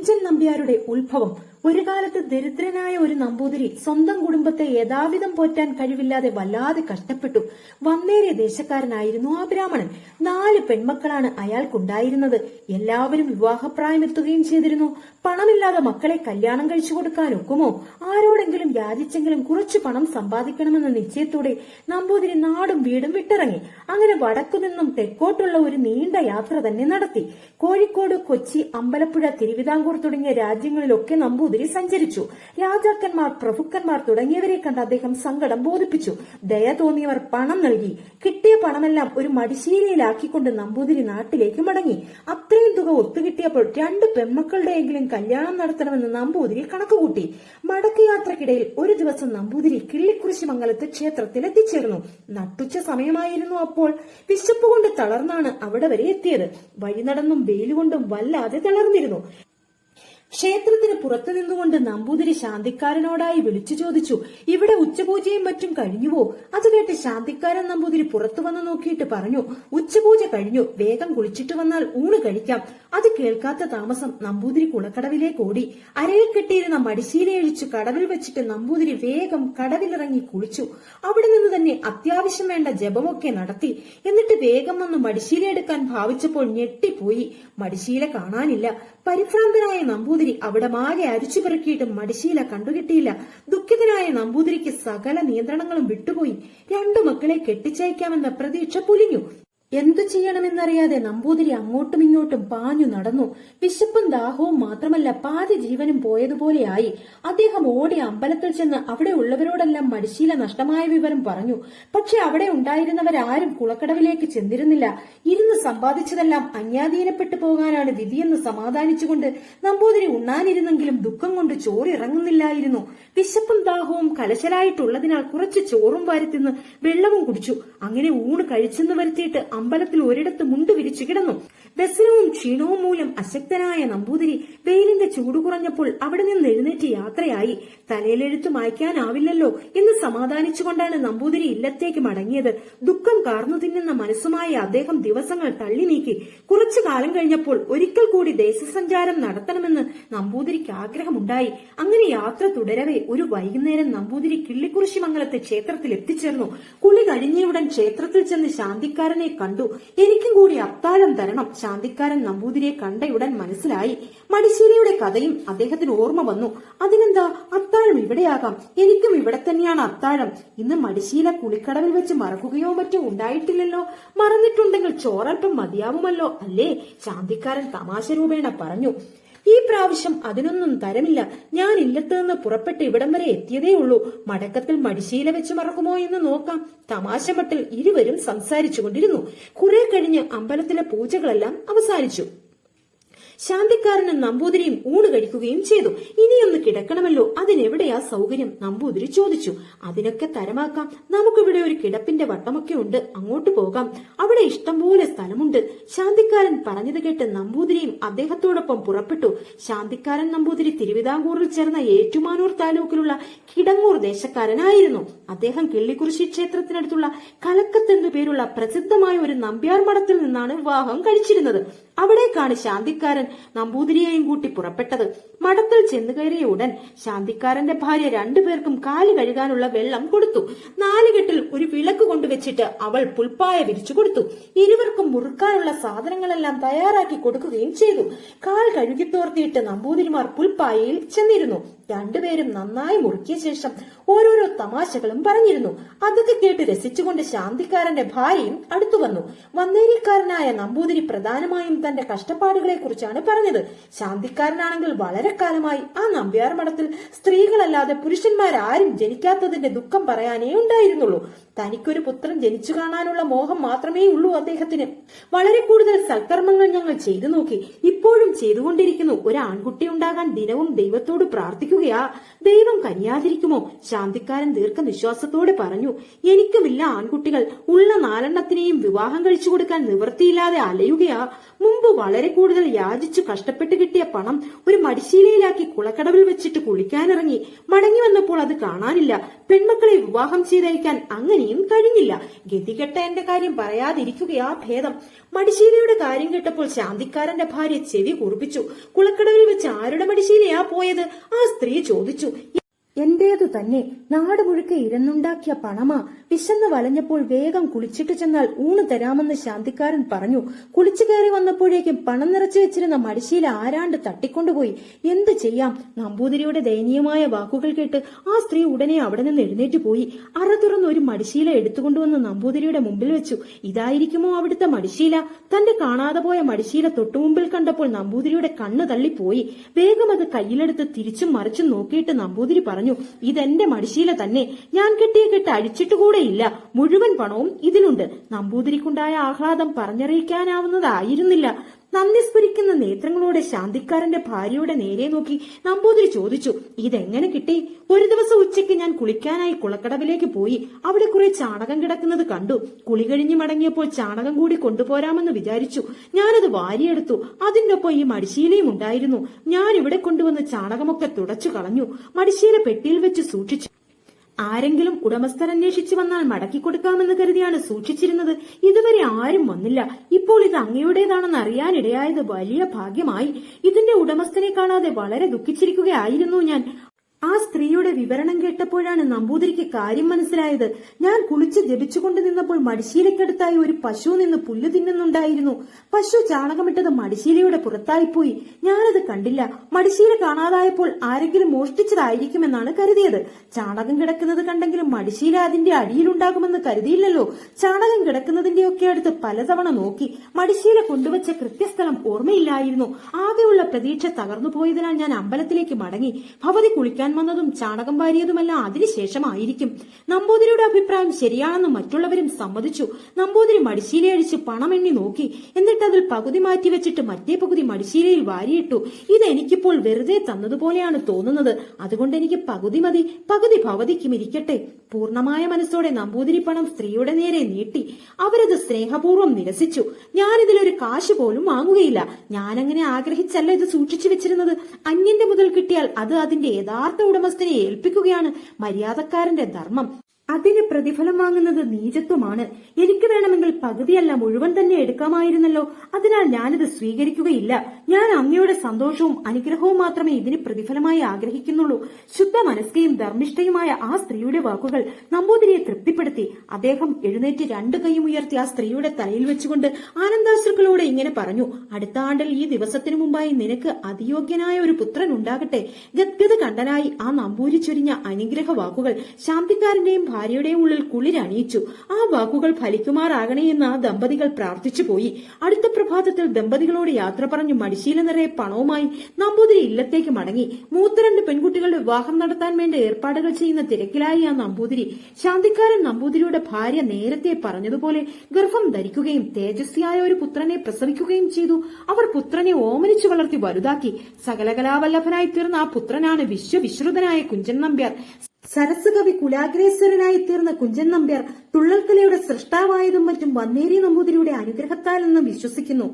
കുഞ്ചൻ നമ്പ്യാരുടെ ഉത്ഭവം ഒരു കാലത്ത് ദരിദ്രനായ ഒരു നമ്പൂതിരി സ്വന്തം കുടുംബത്തെ യഥാവിധം പോറ്റാൻ കഴിവില്ലാതെ വല്ലാതെ കഷ്ടപ്പെട്ടു. വന്നേറിയ ദേശക്കാരനായിരുന്നു ആ ബ്രാഹ്മണൻ. നാല് പെൺമക്കളാണ് അയാൾക്കുണ്ടായിരുന്നത്. എല്ലാവരും വിവാഹപ്രായമെത്തുകയും ചെയ്തിരുന്നു. പണമില്ലാതെ മക്കളെ കല്യാണം കഴിച്ചു കൊടുക്കാനൊക്കുമോ ആരോടെങ്കിലും യാചിച്ചെങ്കിലും കുറച്ചു പണം സമ്പാദിക്കണമെന്ന നിശ്ചയത്തോടെ നമ്പൂതിരി നാടും വീടും വിട്ടിറങ്ങി. അങ്ങനെ വടക്കു നിന്നും തെക്കോട്ടുള്ള ഒരു നീണ്ട യാത്ര തന്നെ നടത്തി. കോഴിക്കോട് കൊച്ചി അമ്പലപ്പുഴ തിരുവിതാംകൂർ തുടങ്ങിയ രാജ്യങ്ങളിലൊക്കെ നമ്പൂതിരി സഞ്ചരിച്ചു. രാജാക്കന്മാർ പ്രഭുക്കന്മാർ തുടങ്ങിയവരെ കണ്ട് അദ്ദേഹം സങ്കടം ബോധിപ്പിച്ചു. ദയ തോന്നിയവർ പണം നൽകി. കിട്ടിയ പണമെല്ലാം ഒരു മടിശീലയിലാക്കിക്കൊണ്ട് നമ്പൂതിരി നാട്ടിലേക്ക് മടങ്ങി. അത്രയും തുക ഒത്തുകിട്ടിയപ്പോൾ രണ്ട് പെൺമക്കളുടെയെങ്കിലും കല്യാണം നടത്തണമെന്ന് നമ്പൂതിരി കണക്കുകൂട്ടി. മടക്കയാത്രക്കിടയിൽ ഒരു ദിവസം നമ്പൂതിരി കിള്ളിക്കുറിശി മംഗലത്ത് ക്ഷേത്രത്തിൽ എത്തിച്ചേർന്നു. നട്ടുച്ച സമയമായിരുന്നു അപ്പോൾ. വിശപ്പ് കൊണ്ട് തളർന്നാണ് അവിടെ വരെ എത്തിയത്. വഴി നടന്നും വെയിലുകൊണ്ടും വല്ലാതെ തളർന്നിരുന്നു. ക്ഷേത്രത്തിന് പുറത്തു നിന്നുകൊണ്ട് നമ്പൂതിരി ശാന്തിക്കാരനോടായി വിളിച്ചു ചോദിച്ചു ഇവിടെ ഉച്ചപൂജയും മറ്റും കഴിഞ്ഞുവോ? അത് കേട്ട് ശാന്തിക്കാരൻ നമ്പൂതിരി പുറത്തു വന്നു നോക്കിയിട്ട് പറഞ്ഞു ഉച്ചപൂജ കഴിഞ്ഞു വേഗം കുളിച്ചിട്ട് വന്നാൽ ഊണ് കഴിക്കാം. അത് കേൾക്കാത്ത താമസം നമ്പൂതിരി കുളക്കടവിലേക്ക് ഓടി. അരയിൽ കെട്ടിയിരുന്ന മടിശീലയഴിച്ചു കടവിൽ വെച്ചിട്ട് നമ്പൂതിരി വേഗം കടവിലിറങ്ങി കുളിച്ചു. അവിടെ നിന്ന് തന്നെ അത്യാവശ്യം വേണ്ട ജപമൊക്കെ നടത്തി. എന്നിട്ട് വേഗം വന്ന് മടിശീല എടുക്കാൻ ഭാവിച്ചപ്പോൾ ഞെട്ടിപ്പോയി. മടിശീല കാണാനില്ല. പരിഭ്രാന്തനായ നമ്പൂതിരി അവിടെ മാകെ അരിച്ചു പെറുക്കിയിട്ടും മടിശീല കണ്ടുകിട്ടിയില്ല. ദുഃഖിതനായ നമ്പൂതിരിക്ക് സകല നിയന്ത്രണങ്ങളും വിട്ടുപോയി. രണ്ടു മക്കളെ കെട്ടിച്ചയക്കാമെന്ന പ്രതീക്ഷ പുലിഞ്ഞു. എന്തു ചെയ്യണമെന്നറിയാതെ നമ്പൂതിരി അങ്ങോട്ടും ഇങ്ങോട്ടും പാഞ്ഞു നടന്നു. വിശപ്പും ദാഹവും മാത്രമല്ല പാതി ജീവനും പോയതുപോലെയായി. അദ്ദേഹം ഓടി അമ്പലത്തിൽ ചെന്ന് അവിടെ ഉള്ളവരോടെല്ലാം മടിശീല നഷ്ടമായ വിവരം പറഞ്ഞു. പക്ഷെ അവിടെ ഉണ്ടായിരുന്നവരാരും കുളക്കടവിലേക്ക് ചെന്നിരുന്നില്ല. ഇരുന്ന് സമ്പാദിച്ചതെല്ലാം അന്യാധീനപ്പെട്ടു പോകാനാണ് വിധിയെന്ന് സമാധാനിച്ചുകൊണ്ട് നമ്പൂതിരി ഉണ്ണാനിരുന്നെങ്കിലും ദുഃഖം കൊണ്ട് ചോറിറങ്ങുന്നില്ലായിരുന്നു. വിശപ്പും ദാഹവും കലശലായിട്ടുള്ളതിനാൽ കുറച്ച് ചോറും വാരി വാരിത്തിന്ന് വെള്ളവും കുടിച്ചു. അങ്ങനെ ഊണ് കഴിച്ചെന്ന് വരുത്തിയിട്ട് അമ്പലത്തിൽ ഒരിടത്ത് മുണ്ടു വിരിച്ചു കിടന്നു. വ്യസനവും ക്ഷീണവും മൂലം അശക്തനായ നമ്പൂതിരി വെയിലിന്റെ ചൂട് കുറഞ്ഞപ്പോൾ അവിടെ നിന്ന് എഴുന്നേറ്റ് യാത്രയായി. തലയിലെഴുത്ത് മായ്ക്കാനാവില്ലല്ലോ എന്ന് സമാധാനിച്ചുകൊണ്ടാണ് നമ്പൂതിരി ഇല്ലത്തേക്ക് മടങ്ങിയത്. ദുഃഖം കാർന്നു തിന്നുന്ന മനസ്സുമായി അദ്ദേഹം ദിവസങ്ങൾ തള്ളി നീക്കി. കുറച്ചു കാലം കഴിഞ്ഞപ്പോൾ ഒരിക്കൽ കൂടി ദേശസഞ്ചാരം നടത്തണമെന്ന് നമ്പൂതിരിക്ക് ആഗ്രഹമുണ്ടായി. അങ്ങനെ യാത്ര തുടരവേ ഒരു വൈകുന്നേരം നമ്പൂതിരി കിള്ളിക്കുറിശി മംഗലത്തെ ക്ഷേത്രത്തിൽ എത്തിച്ചേർന്നു. കുളി കഴിഞ്ഞയുടൻ ക്ഷേത്രത്തിൽ ചെന്ന് ശാന്തിക്കാരനെ കണ്ടു. എനിക്കും കൂടി അത്താഴം തരണം. ശാന്തിക്കാരൻ നമ്പൂതിരിയെ കണ്ടയുടൻ മനസ്സിലായി. മടിശ്ശേരിയുടെ കഥയും അദ്ദേഹത്തിന് ഓർമ്മ വന്നു. അതിനെന്താ? അത്താഴം ഇവിടെയാകാം. എനിക്കും ഇവിടെ തന്നെയാണ് അത്താഴം. ഇന്ന് മടിശീല കുളിക്കടവിൽ വെച്ച് മറക്കുകയോ മറ്റോ ഉണ്ടായിട്ടില്ലല്ലോ. മറന്നിട്ടുണ്ടെങ്കിൽ ചോറൽപ്പം മതിയാവുമല്ലോ അല്ലേ? ശാന്തിക്കാരൻ തമാശ രൂപേണ പറഞ്ഞു. ഈ പ്രാവശ്യം അതിനൊന്നും തരമില്ല. ഞാൻ ഇല്ലത്ത് നിന്ന് പുറപ്പെട്ട് ഇവിടം വരെ എത്തിയതേ ഉള്ളൂ. മടക്കത്തിൽ മടിശീല വെച്ച് മറക്കുമോ എന്ന് നോക്കാം. തമാശമട്ടിൽ ഇരുവരും സംസാരിച്ചുകൊണ്ടിരുന്നു. കുറെ കഴിഞ്ഞ് അമ്പലത്തിലെ പൂജകളെല്ലാം അവസാനിച്ചു. ശാന്തിക്കാരനും നമ്പൂതിരിയും ഊണ് കഴിക്കുകയും ചെയ്തു. ഇനിയൊന്ന് കിടക്കണമല്ലോ. അതിനെവിടെയാ സൗകര്യം? നമ്പൂതിരി ചോദിച്ചു. അതിനൊക്കെ തരമാക്കാം. നമുക്കിവിടെ ഒരു കിടപ്പിന്റെ വട്ടമൊക്കെ ഉണ്ട്. അങ്ങോട്ട് പോകാം. അവിടെ ഇഷ്ടംപോലെ സ്ഥലമുണ്ട്. ശാന്തിക്കാരൻ പറഞ്ഞത് കേട്ട് നമ്പൂതിരിയും അദ്ദേഹത്തോടൊപ്പം പുറപ്പെട്ടു. ശാന്തിക്കാരൻ നമ്പൂതിരി തിരുവിതാംകൂറിൽ ചേർന്ന ഏറ്റുമാനൂർ താലൂക്കിലുള്ള കിടങ്ങൂർ ദേശക്കാരനായിരുന്നു. അദ്ദേഹം കിള്ളിക്കുറിശി ക്ഷേത്രത്തിനടുത്തുള്ള കലക്കത്ത് എന്നു പേരുള്ള പ്രസിദ്ധമായ ഒരു നമ്പ്യാർ മഠത്തിൽ നിന്നാണ് വിവാഹം കഴിച്ചിരുന്നത്. അവിടേക്കാണ് ശാന്തിക്കാരൻ നമ്പൂതിരിയെയും കൂട്ടി പുറപ്പെട്ടത്. മഠത്തിൽ ചെന്നു കയറിയ ഉടൻ ശാന്തിക്കാരന്റെ ഭാര്യ രണ്ടുപേർക്കും കാൽ കഴുകാനുള്ള വെള്ളം കൊടുത്തു. നാലുകെട്ടിൽ ഒരു വിളക്ക് കൊണ്ടുവച്ചിട്ട് അവൾ പുൽപ്പായ വിരിച്ചു കൊടുത്തു. ഇരുവർക്കും മുറുക്കാനുള്ള സാധനങ്ങളെല്ലാം തയ്യാറാക്കി കൊടുക്കുകയും ചെയ്തു. കാൽ കഴുകി കഴുകിത്തോർത്തിയിട്ട് നമ്പൂതിരിമാർ പുൽപ്പായയിൽ ചെന്നിരുന്നു. രണ്ടുപേരും നന്നായി മുറുക്കിയ ശേഷം ഓരോരോ തമാശകളും പറഞ്ഞിരുന്നു. അതൊക്കെ കേട്ട് രസിച്ചുകൊണ്ട് ശാന്തിക്കാരന്റെ ഭാര്യയും അടുത്തു വന്നു. വന്നേരിക്കാരനായ നമ്പൂതിരി പ്രധാനമായും തന്റെ കഷ്ടപ്പാടുകളെ കുറിച്ചാണ് പറഞ്ഞത്. ശാന്തിക്കാരനാണെങ്കിൽ വളരെ കാലമായി ആ നമ്പ്യാർ മഠത്തിൽ സ്ത്രീകളല്ലാതെ പുരുഷന്മാരാരും ജനിക്കാത്തതിന്റെ ദുഃഖം പറയാനേ ഉണ്ടായിരുന്നുള്ളൂ. തനിക്കൊരു പുത്രൻ ജനിച്ചു കാണാനുള്ള മോഹം മാത്രമേ ഉള്ളൂ അദ്ദേഹത്തിന്. വളരെ കൂടുതൽ സൽക്കർമ്മങ്ങൾ ഞങ്ങൾ ചെയ്തു നോക്കി. ഇപ്പോഴും ചെയ്തുകൊണ്ടിരിക്കുന്നു. ഒരു ആൺകുട്ടി ഉണ്ടാകാൻ ദിനവും ദൈവത്തോട് പ്രാർത്ഥിക്കുകയാ. ദൈവം കനിയാതിരിക്കുമോ? ശാന്തിക്കാരൻ ദീർഘനിശ്വാസത്തോടെ പറഞ്ഞു. എനിക്കുമില്ല ആൺകുട്ടികൾ. ഉള്ള നാലെണ്ണത്തിനെയും വിവാഹം കഴിച്ചു കൊടുക്കാൻ നിവൃത്തിയില്ലാതെ അലയുകയാ. മുമ്പ് വളരെ കൂടുതൽ യാചിച്ചു കഷ്ടപ്പെട്ട് കിട്ടിയ പണം ഒരു മടിശീലയിലാക്കി കുളക്കടവിൽ വെച്ചിട്ട് കുളിക്കാനിറങ്ങി മടങ്ങി വന്നപ്പോൾ അത് കാണാനില്ല. പെൺമക്കളെ വിവാഹം ചെയ്തയക്കാൻ അങ്ങനെയും കഴിഞ്ഞില്ല. ഗതികെട്ട എന്റെ കാര്യം പറയാതിരിക്കുകയാ ഭേദം. മടിശീലയുടെ കാര്യം കേട്ടപ്പോൾ ശാന്തിക്കാരന്റെ ഭാര്യ ചെവി കുറിപ്പിച്ചു. കുളക്കടവിൽ വെച്ച് ആരുടെ മടിശീലയാ പോയത്? ആ സ്ത്രീ ചോദിച്ചു. എന്റേതു തന്നെ. നാട് മുഴുക്കെ ഇരന്നുണ്ടാക്കിയ പണമാ. വിശന്ന് വലഞ്ഞപ്പോൾ വേഗം കുളിച്ചിട്ട് ചെന്നാൽ ഊണ് തരാമെന്ന് ശാന്തിക്കാരൻ പറഞ്ഞു. കുളിച്ചു കയറി വന്നപ്പോഴേക്കും പണം നിറച്ചു വെച്ചിരുന്ന മടിശീല ആരാണ്ട് തട്ടിക്കൊണ്ടുപോയി. എന്ത് ചെയ്യാം? നമ്പൂതിരിയുടെ ദയനീയമായ വാക്കുകൾ കേട്ട് ആ സ്ത്രീ ഉടനെ അവിടെ നിന്ന് എഴുന്നേറ്റ് പോയി. അറ തുറന്ന് ഒരു മടിശീല എടുത്തുകൊണ്ടുവന്ന് നമ്പൂതിരിയുടെ മുമ്പിൽ വെച്ചു. ഇതായിരിക്കുമോ അവിടുത്തെ മടിശീല? തന്റെ കാണാതെ പോയ മടിശീല തൊട്ടുമുമ്പിൽ കണ്ടപ്പോൾ നമ്പൂതിരിയുടെ കണ്ണ് തള്ളിപ്പോയി. വേഗം അത് കയ്യിലെടുത്ത് തിരിച്ചും മറിച്ചും നോക്കിയിട്ട് നമ്പൂതിരി പറഞ്ഞു ഇതെന്റെ മടിശീല തന്നെ. ഞാൻ കെട്ടിയ കെട്ട് അഴിച്ചിട്ടുകൂടെയില്ല. മുഴുവൻ പണവും ഇതിലുണ്ട്. നമ്പൂതിരിക്കുണ്ടായ ആഹ്ലാദം പറഞ്ഞറിയിക്കാനാവുന്നതായിരുന്നില്ല. നന്ദി സ്ഫുരിക്കുന്ന നേത്രങ്ങളോടെ ശാന്തിക്കാരന്റെ ഭാര്യയുടെ നേരെ നോക്കി നമ്പൂതിരി ചോദിച്ചു ഇതെങ്ങനെ കിട്ടി? ഒരു ദിവസം ഉച്ചയ്ക്ക് ഞാൻ കുളിക്കാനായി കുളക്കടവിലേക്ക് പോയി. അവിടെ കുറെ ചാണകം കിടക്കുന്നത് കണ്ടു. കുളി കഴിഞ്ഞ് മടങ്ങിയപ്പോൾ ചാണകം കൂടി കൊണ്ടുപോരാമെന്ന് വിചാരിച്ചു. ഞാനത് വാരിയെടുത്തു. അതിന്റെ ഒപ്പം ഈ മടിശീലയും ഉണ്ടായിരുന്നു. ഞാൻ ഇവിടെ കൊണ്ടുവന്ന് ചാണകമൊക്കെ തുടച്ചു കളഞ്ഞു. മടിശീല പെട്ടിയിൽ വെച്ച് സൂക്ഷിച്ചു. ആരെങ്കിലും ഉടമസ്ഥർ അന്വേഷിച്ചു വന്നാൽ മടക്കി കൊടുക്കാമെന്ന് കരുതിയാണ് സൂക്ഷിച്ചിരുന്നത്. ഇതുവരെ ആരും വന്നില്ല. ഇപ്പോൾ ഇത് അങ്ങയുടേതാണെന്ന് അറിയാനിടയായത് വലിയ ഭാഗ്യമായി. ഇതിന്റെ ഉടമസ്ഥനെ കാണാതെ വളരെ ദുഃഖിച്ചിരിക്കുകയായിരുന്നു ഞാൻ. ആ സ്ത്രീയുടെ വിവരണം കേട്ടപ്പോഴാണ് നമ്പൂതിരിക്ക് കാര്യം മനസ്സിലായത്. ഞാൻ കുളിച്ച് ജപിച്ചുകൊണ്ട് നിന്നപ്പോൾ മടിശീലയ്ക്കടുത്തായി ഒരു പശു നിന്ന് പുല്ല് തിന്നുന്നുണ്ടായിരുന്നു. പശു ചാണകമിട്ടത് മടിശീലയുടെ പുറത്തായിപ്പോയി. ഞാനത് കണ്ടില്ല. മടിശീല കാണാതായപ്പോൾ ആരെങ്കിലും മോഷ്ടിച്ചതായിരിക്കുമെന്നാണ് കരുതിയത്. ചാണകം കിടക്കുന്നത് കണ്ടെങ്കിലും മടിശീല അതിന്റെ അടിയിലുണ്ടാകുമെന്ന് കരുതിയില്ലല്ലോ. ചാണകം കിടക്കുന്നതിന്റെ ഒക്കെ അടുത്ത് പലതവണ നോക്കി. മടിശീല കൊണ്ടുവച്ച കൃത്യസ്ഥലം ഓർമ്മയില്ലായിരുന്നു. ആകെയുള്ള പ്രതീക്ഷ തകർന്നു പോയതിനാൽ ഞാൻ അമ്പലത്തിലേക്ക് മടങ്ങി. ഭവതി കുളിക്കാൻ വന്നതും ചാണകം വാരിയതുമെല്ലാം അതിനുശേഷമായിരിക്കും നമ്പൂതിരിയുടെ അഭിപ്രായം ശരിയാണെന്ന് മറ്റുള്ളവരും സമ്മതിച്ചു. നമ്പൂതിരി മടിശീലയഴിച്ച് പണം എണ്ണി നോക്കി. എന്നിട്ട് അതിൽ പകുതി മാറ്റി വെച്ചിട്ട് മറ്റേ പകുതി മടിശീലയിൽ വാരിയിട്ടു. ഇത് എനിക്കിപ്പോൾ വെറുതെ തന്നതുപോലെയാണ് തോന്നുന്നത്. അതുകൊണ്ട് എനിക്ക് പകുതി മതി. പകുതി ഭവതിക്കും ഇരിക്കട്ടെ. പൂർണമായ മനസ്സോടെ നമ്പൂതിരി പണം സ്ത്രീയുടെ നേരെ നീട്ടി. അവരത് സ്നേഹപൂർവം നിരസിച്ചു. ഞാനിതിലൊരു കാശ് പോലും വാങ്ങുകയില്ല. ഞാനങ്ങനെ ആഗ്രഹിച്ചല്ല ഇത് സൂക്ഷിച്ചു വെച്ചിരുന്നത്. അന്യന്റെ മുതൽ കിട്ടിയാൽ അത് അതിന്റെ യഥാർത്ഥ ഉടമസ്ഥനെ ഏൽപ്പിക്കുകയാണ് മര്യാദക്കാരന്റെ ധർമ്മം. അതിന് പ്രതിഫലം വാങ്ങുന്നത് നീചത്വമാണ്. എനിക്ക് വേണമെങ്കിൽ പകുതിയല്ല മുഴുവൻ തന്നെ എടുക്കാമായിരുന്നല്ലോ. അതിനാൽ ഞാനിത് സ്വീകരിക്കുകയില്ല. ഞാൻ അങ്ങയുടെ സന്തോഷവും അനുഗ്രഹവും മാത്രമേ ഇതിന് പ്രതിഫലമായി ആഗ്രഹിക്കുന്നുള്ളൂ. ശുദ്ധ മനസ്കയും ധർമ്മിഷ്ഠയുമായ ആ സ്ത്രീയുടെ വാക്കുകൾ നമ്പൂതിരിയെ തൃപ്തിപ്പെടുത്തി അദ്ദേഹം എഴുന്നേറ്റ് രണ്ടു കൈയും ഉയർത്തി ആ സ്ത്രീയുടെ തലയിൽ വെച്ചുകൊണ്ട് ആനന്ദാശ്രുക്കളോടെ ഇങ്ങനെ പറഞ്ഞു അടുത്ത ആണ്ടിൽ ഈ ദിവസത്തിനു മുമ്പായി നിനക്ക് അതിയോഗ്യനായ ഒരു പുത്രൻ ഉണ്ടാകട്ടെ. ഗദ്ഗത് കണ്ടനായി ആ നമ്പൂരി ചൊരിഞ്ഞ അനുഗ്രഹ വാക്കുകൾ ശാന്തിക്കാരന്റെയും ഭാര്യയുടെയും ഉള്ളിൽ കുളിരണിയിച്ചു. ആ വാക്കുകൾ ഫലിക്കുമാറാകണേ എന്ന് ആ ദമ്പതികൾ പ്രാർത്ഥിച്ചു പോയി. അടുത്ത പ്രഭാതത്തിൽ ദമ്പതികളോട് യാത്ര പറഞ്ഞു മടിശീല നിറയെ പണവുമായി നമ്പൂതിരി ഇല്ലത്തേക്ക് മടങ്ങി. മൂത്ത രണ്ട് പെൺകുട്ടികളുടെ വിവാഹം നടത്താൻ വേണ്ട ഏർപ്പാടുകൾ ചെയ്യുന്ന തിരക്കിലായി ആ നമ്പൂതിരി. ശാന്തിക്കാരൻ നമ്പൂതിരിയുടെ ഭാര്യ നേരത്തെ പറഞ്ഞതുപോലെ ഗർഭം ധരിക്കുകയും തേജസ്വിയായ ഒരു പുത്രനെ പ്രസവിക്കുകയും ചെയ്തു. അവർ പുത്രനെ ഓമനിച്ചു വളർത്തി വലുതാക്കി. സകലകലാവല്ലഭനായി തീർന്ന ആ പുത്രനാണ് വിശ്വവിശ്രുതനായ കുഞ്ചൻ നമ്പ്യാർ. സരസ് കവി കുലാഗ്രേശ്വരനായി തീർന്ന കുഞ്ചൻ നമ്പ്യാർ തുള്ളൽക്കലയുടെ സൃഷ്ടാവായതും മറ്റും വന്നേരി നമ്പൂതിരിയുടെ അനുഗ്രഹത്താൽ എന്ന് വിശ്വസിക്കുന്നു.